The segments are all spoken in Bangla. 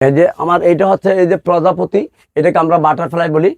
এই যে আমার এইটা হচ্ছে এই যে প্রজাপতি এটাকে আমরা বাটারফ্লাই বলি।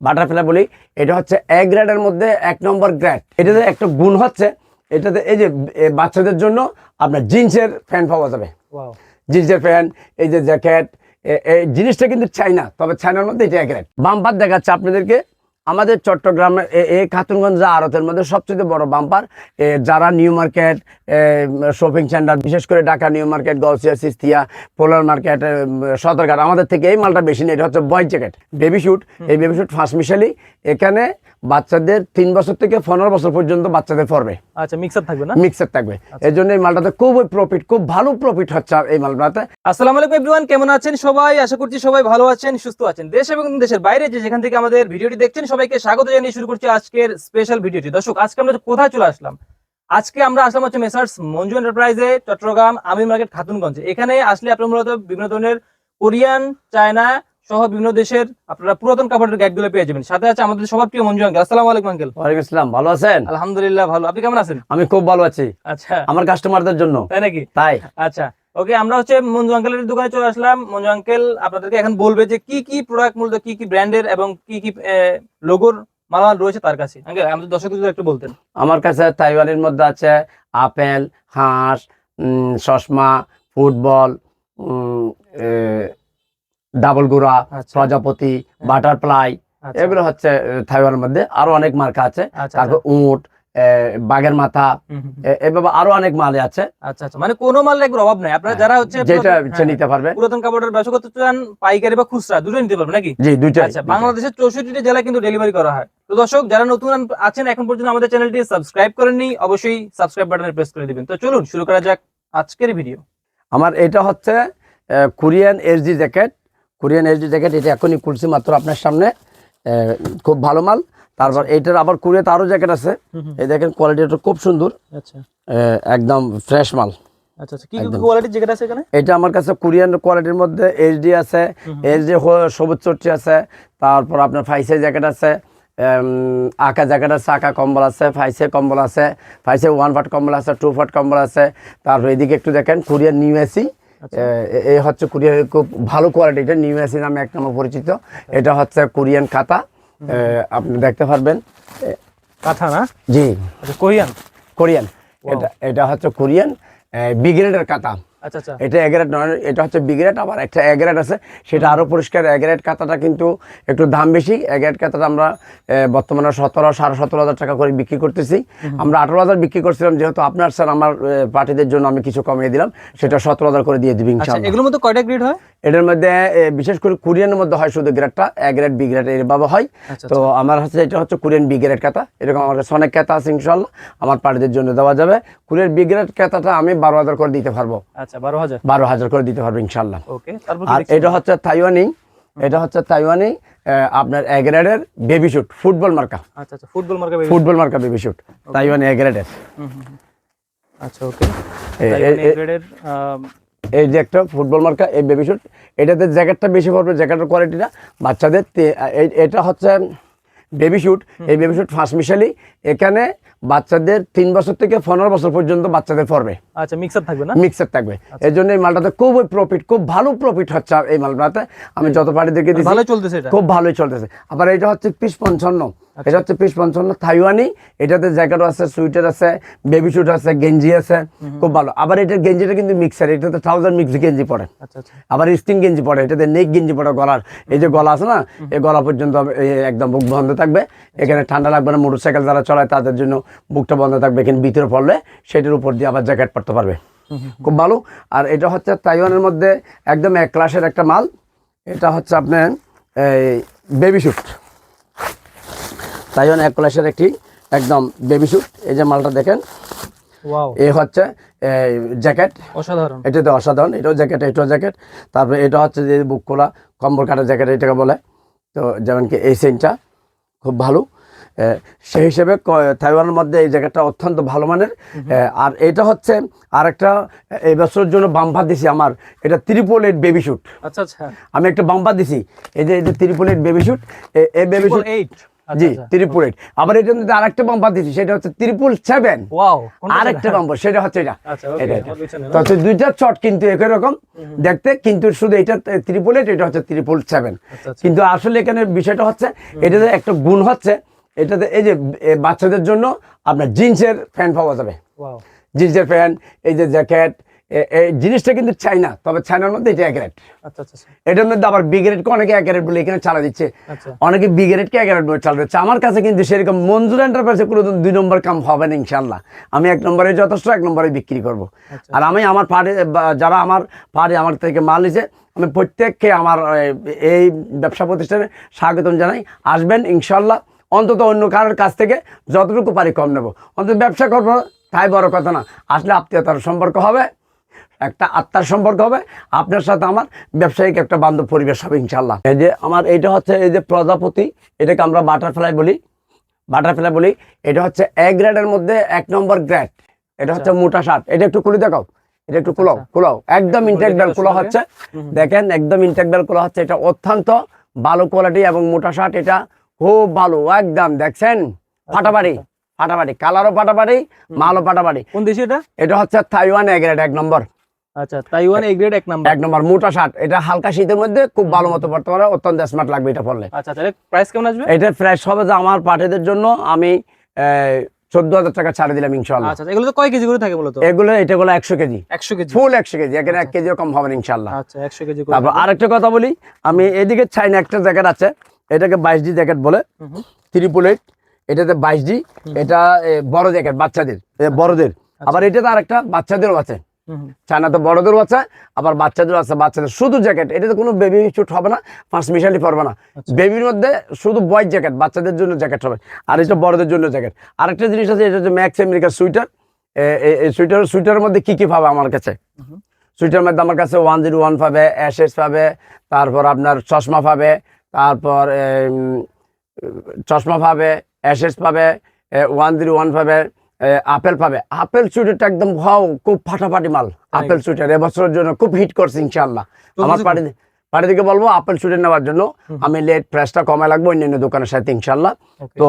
বাটারফ্লাই বলি। এটা হচ্ছে এক গ্রেডের মধ্যে এক নম্বর গ্রেড এটাতে একটা গুণ হচ্ছে এটাতে এই যে বাচ্চাদের জন্য আপনার জিন্সের ফ্যান পাওয়া যাবে। জিন্সের ফ্যান এই যে জ্যাকেট এই জিনিসটা কিন্তু চাইনা তবে চাইনার মধ্যে এটা এক গ্রেড বাম্পার দেখাচ্ছে আপনাদেরকে। আমাদের চট্টগ্রামের এ- এই খাতুনগঞ্জ আড়তের মধ্যে সবচেয়ে বড় বাম্পার। যারা নিউ মার্কেট শপিং সেন্টার বিশেষ করে ঢাকা নিউ মার্কেট গলসিয়া সিস্তিয়া পোলার মার্কেট সদরঘাট আমাদের থেকে এই মালটা বেশি নেই এটা হচ্ছে বয় জ্যাকেট বেবি শুট। এই বেবি শুট ফার্স্ট মিশালি। এখানে বাচ্চাদের তিন বছর থেকে পনেরো বছর পর্যন্ত বাচ্চাদের পড়বে। আচ্ছা মিক্সার থাকবে না? মিক্সার থাকবে। এই জন্য এই মালটাতে খুবই প্রফিট খুব ভালো প্রফিট হচ্ছে এই মালটাতে। আসসালামু আলাইকুম এভরিওয়ান কেমন আছেন সবাই? আশা করছি সবাই ভালো আছেন সুস্থ আছেন। দেশ এবং দেশের বাইরে যে যেখান থেকে আমাদের ভিডিওটি দেখছেন সবাইকে স্বাগত জানিয়ে শুরু করছি আজকের স্পেশাল ভিডিওটি। দর্শক আজকে আমরা কোথায় চলে আসলাম? আজকে আমরা আসলাম হচ্ছে মেসার্স মঞ্জু এন্টারপ্রাইজে চট্টগ্রাম আমি মার্কেট খাতুনগঞ্জে। এখানে আসলে আপনার মূলত বিভিন্ন ধরনের কোরিয়ান চায়না সহ বিভিন্ন দেশের আপনারা পুরাতন কাপড়ের গাইডগুলো পেয়ে যাবেন। সাথে আছে আমাদের সবার প্রিয় মঞ্জু আঙ্কেল আসসালামু আলাইকুম আঙ্কেল ওয়ালাইকুম আসসালাম। ভালো আছেন? আলহামদুলিল্লাহ ভালো। আপনি কেমন আছেন? আমি খুব ভালো আছি। আচ্ছা। আমার কাস্টমারদের জন্য। তাই নাকি? তাই। আচ্ছা। ওকে আমরা হচ্ছে মঞ্জু আঙ্কেলের দোকানে চলে আসলাম। মঞ্জু আঙ্কেল আপনাদেরকে এখন বলবে যে কি কি প্রোডাক্ট মূলত কি কি ব্র্যান্ডের এবং কি কি লোগোর মালামাল রয়েছে তার কাছে। আঙ্কেল আমাদের দর্শকদের একটু বলতেন। আমার কাছে তাইওয়ানের মধ্যে আছে আপেল হাঁস চশমা ফুটবল ডাবল গুড়া আচ্ছা। প্রজাপতি বাটারফ্লাই আচ্ছা, এগুলো হচ্ছে আহ, তাইওয়ানের মধ্যে আরও অনেক মার্কা আছে। আচ্ছা তারপর উট বাঘের মাথা এভাবে আরও অনেক মালে আছে। আচ্ছা আচ্ছা। মানে কোনো একবার অভাব নাই। আপনারা যারা হচ্ছে যেটা ইচ্ছে হ্যাঁ, নিতে পারবে। পুরাতন কাপড়ের ব্যবসা করতে চান পাইকারি বা খুচরা দুটোই নিতে পারবেন নাকি? জি আচ্ছা বাংলাদেশের চৌষট্টি জেলায় কিন্তু ডেলিভারি করা হয়। তো দর্শক যারা নতুন আছেন এখন পর্যন্ত আমাদের চ্যানেলটি সাবস্ক্রাইব করেননি অবশ্যই সাবস্ক্রাইব বাটনে প্রেস করে দিবেন। তো চলুন শুরু করা যাক আজকের ভিডিও আমার এটা হচ্ছে Korean S D jacket Korean S D jacket এটা এখনই খুলছি মাত্র আপনার সামনে। খুব ভালো মাল। তারপর এটার আবার কোরিয়াতে আরও জ্যাকেট আছে। এই দেখেন কোয়ালিটিটা খুব সুন্দর। আচ্ছা। একদম ফ্রেশ মাল। আচ্ছা আচ্ছা। কি কি কোয়ালিটির জ্যাকেট আছে এখানে? এটা আমার কাছে কোরিয়ান কোয়ালিটির মধ্যে এইচডি আছে। এইচডি সবুজ চট্টি আছে। তারপর আপনার ফাইসে জ্যাকেট আছে। আঁকা জ্যাকেট আছে আঁকা কম্বল আছে ফাইসে কম্বল আছে। ফাইসে ওয়ান ফাট কম্বল আছে টু ফাট কম্বল আছে। তারপর এদিকে একটু দেখেন কোরিয়ান নিউ এসি আচ্ছা। এই হচ্ছে কোরিয়ান খুব ভালো কোয়ালিটি এটা নিউ এসি নামে এক নামে পরিচিত। এটা হচ্ছে কোরিয়ান কাতা আপনি দেখতে পারবেন। কাতা কাঁথা না? জি। আচ্ছা কোরিয়ান? কোরিয়ান। এটা এটা হচ্ছে কোরিয়ান বিগ্রেডের কাতা আচ্ছা আচ্ছা এটা এগারেট নয় এটা হচ্ছে বিগ্রেট আবার একটা এগারেট আছে। সেটা আরও পরিষ্কার এগারেট কাতাটা কিন্তু একটু দাম বেশি। এগারেট কাতাটা আমরা বর্তমানে সতেরো সাড়ে সতেরো হাজার টাকা করে বিক্রি করতেছি। আমরা আঠারো হাজার বিক্রি করছিলাম যেহেতু আপনার স্যার আমার পার্টিদের জন্য আমি কিছু কমিয়ে দিলাম সেটা সতেরো হাজার করে দিয়ে দিবি আচ্ছা এগুলোর মধ্যে কয়টা গ্রেড হয়? এটার মধ্যে বিশেষ করে কোরিয়ানের মধ্যে হয় শুধু গ্রেডটা এ গ্রেড বি গ্রেড এভাবে হয়। আচ্ছা তো আমার হচ্ছে এটা হচ্ছে কোরিয়ান বি গ্রেড কাতা এরকম আমার কাছে অনেক কাতা আছে ইনশাল্লাহ আমার পার্টিদের জন্য দেওয়া যাবে। কোরিয়ান বি গ্রেড কাতাটা আমি বারো হাজার করে দিতে পারব। আচ্ছা বারো হাজার। বারো হাজার করে দিতে পারব ইনশাল্লাহ ওকে আর এটা হচ্ছে তাইওয়ানি এটা হচ্ছে তাইওয়ানি আপনার এগ্রেডের বেবি শুট ফুটবল মার্কা আচ্ছা আচ্ছা ফুটবল মার্কা ফুটবল মার্কা বেবি শুট তাইওয়ানি এগ্রেডের আচ্ছা ওকে। এ- এ- এ- গ্রেডের এই যে একটা ফুটবল মার্কা এই বেবি শুট এটাতে জ্যাকেটটা বেশি পড়বে জ্যাকেটের কোয়ালিটিটা বাচ্চাদের এটা হচ্ছে বেবি শুট এই বেবি শুট ফার্স্ট মিশালি। এখানে বাচ্চাদের তিন বছর থেকে পনেরো বছর পর্যন্ত বাচ্চাদের পড়বে আচ্ছা মিক্সার থাকবে না? মিক্সার থাকবে। এই জন্য এই মালটাতে খুবই প্রফিট খুব ভালো প্রফিট হচ্ছে এই মালটাতে। আমি যত পার্টিদেরকে দিচ্ছি ভালোই চলতেছে খুব ভালোই চলতেছে। আবার এটা হচ্ছে পিস পঞ্চান্ন। এটা হচ্ছে পিস পঞ্চান্ন থাইওয়ানি এটাতে জ্যাকেট আছে সুইটার আছে বেবি শুট আছে গেঞ্জি আছে। খুব ভালো। আবার এটার গেঞ্জিটা কিন্তু মিক্সার এটাতে থাউজেন্ড মিক্স গেঞ্জি পড়ে আচ্ছা আচ্ছা। আবার স্টিং গেঞ্জি পড়ে এটাতে নেক গেঞ্জি পড়ে গলার। এই যে গলা আছে না এই গলা পর্যন্ত একদম বুক বন্ধ থাকবে। এখানে ঠান্ডা লাগবে না মোটর সাইকেল যারা চলায় তাদের জন্য বুকটা বন্ধ থাকবে এখানে ভিতরে পড়লে সেটার উপর দিয়ে আবার জ্যাকেট পরতে পারবে। খুব ভালো। আর এটা হচ্ছে তাইওয়ানের মধ্যে একদম এক ক্লাসের একটা মাল। এটা হচ্ছে আপনার এই বেবি শুট তাইওয়ান এক ক্লাসের একটি একদম বেবি শুট এই যে মালটা দেখেন। এ হচ্ছে জ্যাকেট অসাধারণ। এটাতে অসাধারণ এটাও জ্যাকেট এটাও জ্যাকেট তারপরে এটা হচ্ছে যে বুক খোলা কম্বল কাটা জ্যাকেট এটাকে বলে। তো যেমন কি এই সেন্টটা খুব ভালো। সেই হিসেবে তাইওয়ানের মধ্যে এই জ্যাকেটটা অত্যন্ত ভালো মানের। আর এটা হচ্ছে আরেকটা এই বছরের জন্য বাম্পার দিছি আমার। এটা ত্রিপল এইট বেবি শুট আচ্ছা আচ্ছা। আমি একটা বাম্পার দিছি। এই যে এই যে ত্রিপল এইট বেবি শুট এই বেবি শুট এইট জি আচ্ছা। ত্রিপুল এইট আবার এটার মধ্যে আরেকটা বাম্পার দিচ্ছি সেটা হচ্ছে ত্রিপুল সেভেন আরেকটা বাম্পার সেটা হচ্ছে এটা। আচ্ছা এটা এটা। তো দুইটা চট কিন্তু একই রকম। দেখতে কিন্তু শুধু এটা ত্রিপুল এইট এটা হচ্ছে ত্রিপুল সেভেন আচ্ছা, আচ্ছা। কিন্তু আসলে এখানে বিষয়টা হচ্ছে এটাতে একটা গুণ হচ্ছে এটাতে এই যে বাচ্চাদের জন্য আপনার জিন্সের ফ্যান পাওয়া যাবে। জিন্সের ফ্যান এই যে জ্যাকেট এই জিনিসটা কিন্তু চাইনা তবে চাইনার মধ্যে এটা এক রেট আচ্ছা আচ্ছা আচ্ছা, এটার মধ্যে আবার বিগ্রেডকে অনেকে এক রেট বলে এখানে চালা দিচ্ছে। অনেকে বিগ্রেডকে এক রেট বলে চালা দিচ্ছে। আমার কাছে কিন্তু সেরকম মঞ্জুর এন্টারপ্রাইজে কোনো দুই নম্বর কাম হবে না ইনশাল্লাহ আমি এক নম্বরে যথেষ্ট এক নম্বরে বিক্রি করব। আর আমি আমার পাড়ে যারা আমার পাড়ে আমার থেকে মাল নিছে আমি প্রত্যেককে আমার এই ব্যবসা প্রতিষ্ঠানে স্বাগতম জানাই। আসবেন ইনশাল্লাহ অন্তত অন্য কারোর কাছ থেকে যতটুকু পারি কম নেব। অন্তত ব্যবসা করব তাই বড় কথা না। আসলে আত্মীয়তার সম্পর্ক হবে। একটা আত্মার সম্পর্ক হবে আপনার সাথে আমার ব্যবসায়িক একটা বান্ধব পরিবেশ হবে ইনশাল্লাহ এই যে আমার এইটা হচ্ছে এই যে প্রজাপতি এটাকে আমরা বাটারফ্লাই বলি। বাটারফ্লাই বলি এটা হচ্ছে এক গ্রেডের মধ্যে এক নম্বর গ্রেড। এটা হচ্ছে মোটা শার্ট এটা একটু খুলে দেখাও। এটা একটু কুলাও কুলাও একদম ইনটেক বেল খোলা হচ্ছে। দেখেন একদম ইনটেক খোলা হচ্ছে। এটা অত্যন্ত ভালো কোয়ালিটি এবং মোটা শার্ট এটা খুব ভালো। একদম দেখছেন? ফাটাবাড়ি ফাটাবাড়ি কালারও ফাটাবাড়ি মালও ফাটাবাড়ি কোন দেশে এটা? এটা হচ্ছে তাইওয়ান এ গ্রেড এক নম্বর। আচ্ছা তাইওয়ান এ গ্রেড এক নাম্বার। এক নম্বর মোটা শার্ট। এটা হালকা শীতের মধ্যে খুব ভালো মতো পড়তে পারে অত্যন্ত স্মার্ট লাগবে এটা পড়লে আচ্ছা তাহলে প্রাইস কেমন আসবে? এটা ফ্রেশ হবে যে আমার জন্য আমি চোদ্দ হাজার টাকা ছাড়ে দিলাম ইনশাল্লাহ আচ্ছা এগুলো তো কয় কেজি করে থাকে বলতো? এগুলো এটাগুলো একশো কেজি। একশো কেজি। ফুল একশো কেজি এখানে এক কেজিও কম হবে ইনশাল্লাহ আচ্ছা একশো কেজি তারপর আরেকটা কথা বলি আমি এদিকে চাইনা একটা জ্যাকেট আছে এটাকে বাইশ ডি জ্যাকেট বলে হুম হুম। এটাতে বাইশ ডি এটা বড় জ্যাকেট বাচ্চাদের। বড়দের। আবার এটাতে আরেকটা বাচ্চাদেরও আছে। হুম হুম। চায়না তো বড়দেরও আছে আবার বাচ্চাদেরও আছে বাচ্চাদের শুধু জ্যাকেট। এটাতে কোনো বেবি শুট হবে না মিশালি পড়বে না। বেবির মধ্যে শুধু বয়েজ জ্যাকেট বাচ্চাদের জন্য জ্যাকেট হবে। আর এটা বড়দের জন্য জ্যাকেট আরেকটা জিনিস আছে এটা হচ্ছে ম্যাক্স আমেরিকার সুইটার সুইটার সুইটারের মধ্যে কি কি পাবে আমার কাছে? হুম। সুইটার মধ্যে আমার কাছে ওয়ান জিরো ওয়ান পাবে অ্যাশেস পাবে তারপর আপনার চশমা পাবে তারপর চশমা পাবে অ্যাশেস পাবে ওয়ান জিরো ওয়ান পাবে আপেল পাবে। আপেল সুইটারটা একদম ভাও খুব ফাটাফাটি মাল আপেল সুইটার এবছরের জন্য খুব হিট করছে ইনশাল্লাহ আমার পাড়ি পাড়ি থেকে বলব আপেল সুইটার নেওয়ার জন্য আমি লেট প্রাইসটা কমে লাগবো অন্যান্য দোকানের সাথে ইনশাল্লাহ তো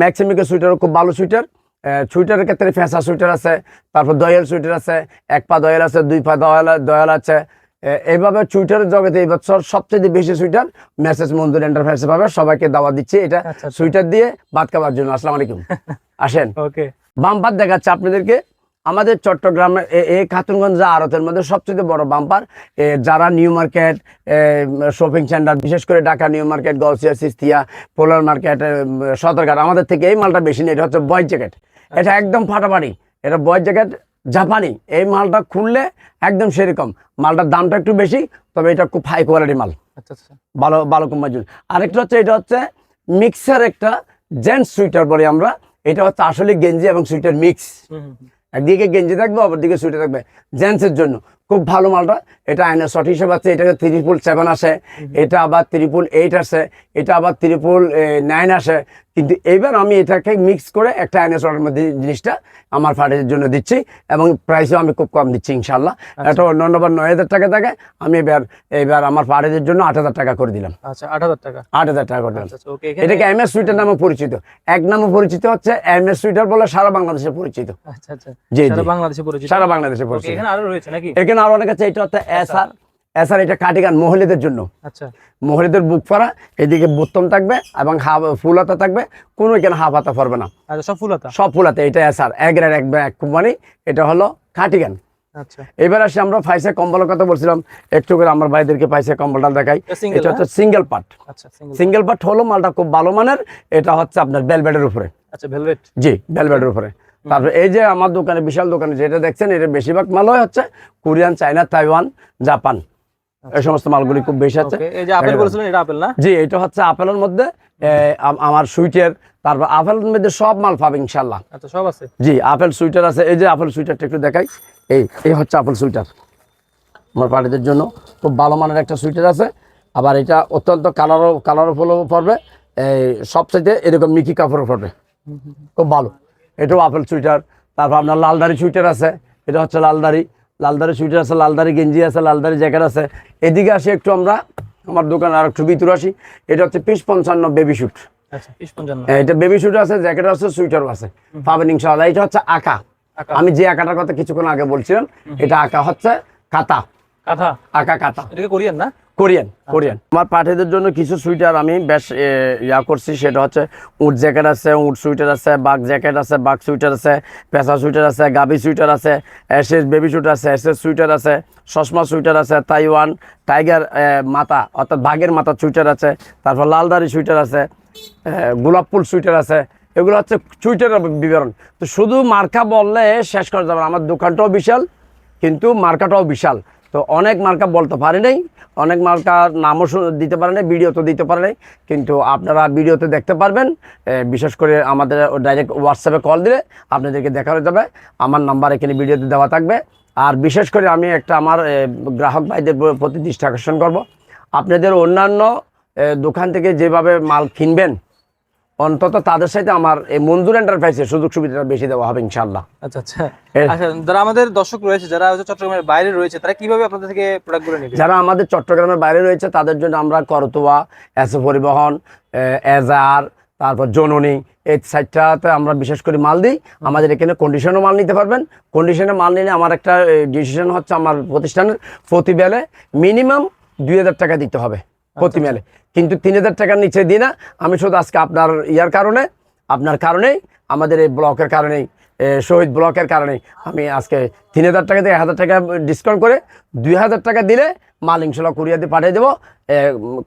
ম্যাক্সিমিকের সুইটারও খুব ভালো সুইটার সুইটারের ক্ষেত্রে ফেসা সুইটার আছে তারপর দয়াল সুইটার আছে এক পা দয়াল আছে দুই পা দয়াল দয়াল আছে। এ, এইভাবে সুইটারের জগতে এই বছর সবচেয়ে বেশি সুইটার মেসেজ মন্দুর এন্টারপ্রাইজে পাবে। সবাইকে দাওয়া দিচ্ছে। এটা আচ্ছা, আচ্ছা। সুইটার দিয়ে ভাত খাবার জন্য। আসসালামু আলাইকুম। আসেন। ওকে। বাম্পার দেখাচ্ছে আপনাদেরকে। আমাদের চট্টগ্রামের এ- এই খাতুনগঞ্জ আড়তের মধ্যে সবচেয়ে বড় বাম্পার। যারা নিউ মার্কেট শপিং সেন্টার বিশেষ করে ঢাকা নিউ মার্কেট গলসিয়া সিস্তিয়া পোলার মার্কেট সদরঘাট আমাদের থেকে এই মালটা বেশি নেই। এটা হচ্ছে বয়েজ জ্যাকেট। এটা একদম ফাটাফাটি। এটা বয়েজ জ্যাকেট জাপানি এই মালটা খুললে একদম সেরকম। মালটার দামটা একটু বেশি তবে এটা খুব হাই কোয়ালিটি মাল। আচ্ছা আচ্ছা। ভালো ভালো কোম্পানির আরেকটা হচ্ছে এটা হচ্ছে মিক্সার একটা জেন্টস সুইটার বলি আমরা। এটা হচ্ছে আসলে গেঞ্জি এবং সুইটার মিক্স। একদিকে গেঞ্জি থাকবে অপরদিকে সুইটার থাকবে। জেন্টসের জন্য। খুব ভালো মালটা। এটা শর্ট হিসেবে আছে এটা ত্রিপুল সেভেন আসে এটা আবার ত্রিপুল এইট আসে এটা আবার ত্রিপুল নাইন আসে। কিন্তু এইবার আমি এটাকে মিক্স করে একটা আইনের শর্টের মধ্যে জিনিসটা আমার ফাটের জন্য দিচ্ছি এবং প্রাইসও আমি খুব কম দিচ্ছি ইনশাল্লাহ এটা অন্য অন্যবার নয় হাজার টাকা থাকে আমি এবার এবার আমার ফাটের জন্য আট হাজার টাকা করে দিলাম। আচ্ছা আট হাজার টাকা? আট হাজার টাকা করে দিলাম। আচ্ছা আচ্ছা এটাকে এম এস সুইটার নামে পরিচিত। এক নামে পরিচিত হচ্ছে এম এস সুইটার বলে সারা বাংলাদেশে পরিচিত। আচ্ছা আচ্ছা। জি, সারা বাংলাদেশে পরিচিত। সারা বাংলাদেশে পরিচিত। এখানে আরও রয়েছে নাকি? এখানে আরও অনেক আছে এটা হচ্ছে এসআর এসআর এটা কাটিগান মহিলাদের জন্য। আচ্ছা। মহিলাদের বুক পরা এদিকে বোত্তম থাকবে এবং হাফ ফুল হাতা থাকবে কোনো এখানে হাফ হাতা পড়বে না। আচ্ছা সব ফুলাতা সব ফুল হাতে এটা এসআর এগের এক এক কোম্পানি এটা হলো কাটিগান আচ্ছা। এবার আসি আমরা ফাইসে কম্বলের কথা বলছিলাম একটু করে আমার ভাইদেরকে ফাইসে কম্বলটা দেখাই। এটা হচ্ছে সিঙ্গেল পার্ট সিঙ্গেল পার্ট হলো মালটা খুব ভালো মানের এটা হচ্ছে আপনার বেলবেডের উপরে। আচ্ছা ভেলভেট জি বেলবেডের উপরে। তারপরে এই যে আমার দোকানে বিশাল দোকানে যেটা দেখছেন এটা বেশিরভাগ মালই হচ্ছে কোরিয়ান চায়না তাইওয়ান জাপান। এই সমস্ত মালগুলি খুব বেশি আছে। এই যে আপেল বলেছিলেন এটা আপেল না? জি এটা হচ্ছে আপেলের মধ্যে আমার সুইটের তারপর আপেলের মধ্যে সব মাল পাবে ইনশাল্লাহ আচ্ছা সব আছে? জি আপেল সুইটার আছে। এই যে আপেল সুইটারটা একটু দেখাই। এই এই হচ্ছে আপেল সুইটার। আমার পার্টিদের জন্য খুব ভালো মানের একটা সুইটার আছে। আবার এটা অত্যন্ত কালারও কালারও ফুলও পড়বে। এই সবচেয়ে এরকম মিকি কাপড়ও পড়বে। খুব ভালো। এটাও আপেল সুইটার তারপর আপনার লালদারি সুইটার আছে এটা হচ্ছে লালদারি লালদারি সুইটার আছে লালদারি গেঞ্জি আছে লালদারি জ্যাকেট আছে। এদিকে আসি একটু আমরা আমার দোকানে আর একটু ভিতরে আসি এটা হচ্ছে পিস পঞ্চান্ন বেবি আচ্ছা বিশ পঞ্চান্ন। এটা বেবি শুট আছে জ্যাকেট আছে সুইটারও আছে। পাবেন ইনশাআল্লাহ এটা হচ্ছে আঁকা। আমি যে আঁকাটার কথা কিছুক্ষণ আগে বলছিলাম এটা আঁকা হচ্ছে কাতা কাঁথা? আঁকা কাতা এটাকে কোরিয়ান না? কোরিয়ান কোরিয়ান আমার পাঠিদের জন্য কিছু সুইটার আমি বেশ ইয়া করছি সেটা হচ্ছে উট জ্যাকেট আছে উট সুইটার আছে বাঘ জ্যাকেট আছে বাঘ সুইটার আছে পেঁচা সুইটার আছে গাবি সুইটার আছে এসএস বেবি সুইটার আছে এসএস সুইটার আছে চশমা সুইটার আছে তাইওয়ান টাইগার মাথা অর্থাৎ বাঘের মাথা সুইটার আছে তারপর লালদারি সুইটার আছে গোলাপ ফুল সুইটার আছে এগুলো হচ্ছে সুইটারের বিবরণ তো শুধু মার্কা বললে শেষ করা যাবে না। আমার দোকানটাও বিশাল কিন্তু মার্কাটাও বিশাল তো অনেক মার্কা বলতে পারি নাই, অনেক মার্কার নামও দিতে পারে নাই ভিডিও তো দিতে পারে নাই, কিন্তু আপনারা ভিডিওতে দেখতে পারবেন বিশেষ করে আমাদের ডাইরেক্ট হোয়াটসঅ্যাপে কল দিলে আপনাদেরকে দেখা হয়ে যাবে, আমার নাম্বার এখানে ভিডিওতে দেওয়া থাকবে, আর বিশেষ করে আমি একটা আমার গ্রাহক ভাইদের প্রতি দৃষ্টি আকর্ষণ করব, আপনাদের অন্যান্য দোকান থেকে যেভাবে মাল কিনবেন অন্তত তাদের সাথে আমার এই মঞ্জুর এন্টারপ্রাইজের সুযোগ সুবিধাটা বেশি দেওয়া হবে ইনশাল্লাহ আচ্ছা আচ্ছা। আচ্ছা যারা আমাদের দর্শক রয়েছে যারা চট্টগ্রামের বাইরে রয়েছে তারা কীভাবে আপনাদের থেকে প্রোডাক্টগুলো নেবে? যারা আমাদের চট্টগ্রামের বাইরে রয়েছে তাদের জন্য আমরা করতোয়া এস পরিবহন এজার তারপর জননী এই সাইডটাতে আমরা বিশেষ করে মাল দিই। আমাদের এখানে কন্ডিশনও মাল নিতে পারবেন। কন্ডিশনে মাল নিলে আমার একটা ডিসিশন হচ্ছে আমার প্রতিষ্ঠানের প্রতি বেলে মিনিমাম দুই হাজার টাকা দিতে হবে। প্রতি মেলে কিন্তু তিন হাজার টাকার নিচে দিই না। আমি শুধু আজকে আপনার ইয়ার কারণে, আপনার কারণেই, আমাদের এই ব্লকের কারণেই শহীদ ব্লকের কারণে আমি আজকে তিন হাজার টাকা থেকে এক হাজার টাকা ডিসকাউন্ট করে দুই হাজার টাকা দিলে মাল ইনশাল্লাহ কুরিয়াতে পাঠিয়ে দেবো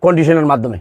কন্ডিশনের মাধ্যমে।